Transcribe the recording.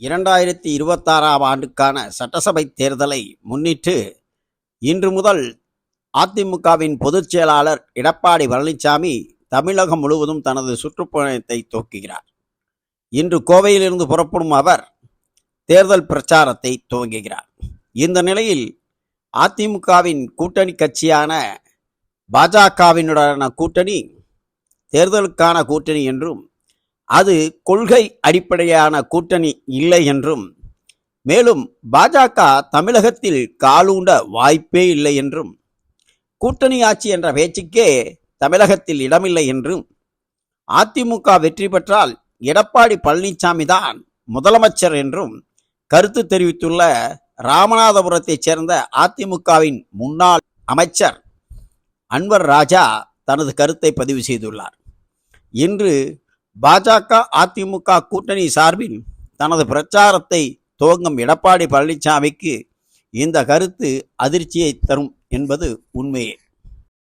இரண்டாயிரத்தி இருபத்தாறாம் ஆண்டுக்கான சட்டசபை தேர்தலை முன்னிட்டு இன்று முதல் அதிமுகவின் பொதுச் செயலாளர் எடப்பாடி பழனிசாமி தமிழகம் முழுவதும் தனது சுற்றுப்பயணத்தை துவக்குகிறார். இன்று கோவையிலிருந்து புறப்படும் அவர் தேர்தல் பிரச்சாரத்தை துவங்குகிறார். இந்த நிலையில் அதிமுகவின் கூட்டணி கட்சியான பாஜகவினுடனான கூட்டணி தேர்தலுக்கான கூட்டணி என்றும் அது கொள்கை அடிப்படையான கூட்டணி இல்லை என்றும் மேலும் பாஜக தமிழகத்தில் காலூண்ட வாய்ப்பே இல்லை என்றும் கூட்டணி ஆட்சி என்ற பேச்சுக்கே தமிழகத்தில் இடமில்லை என்றும் அதிமுக வெற்றி பெற்றால் எடப்பாடி பழனிசாமி தான் முதலமைச்சர் என்றும் கருத்து தெரிவித்துள்ள ராமநாதபுரத்தைச் சேர்ந்த அதிமுகவின் முன்னாள் அமைச்சர் அன்வர் ராஜா தனது கருத்தை பதிவு செய்துள்ளார். இன்று பாஜக அதிமுக கூட்டணி சார்பில் தனது பிரச்சாரத்தை துவங்கும் எடப்பாடி பழனிசாமிக்கு இந்த கருத்து அதிர்ச்சியை தரும் என்பது உண்மையே.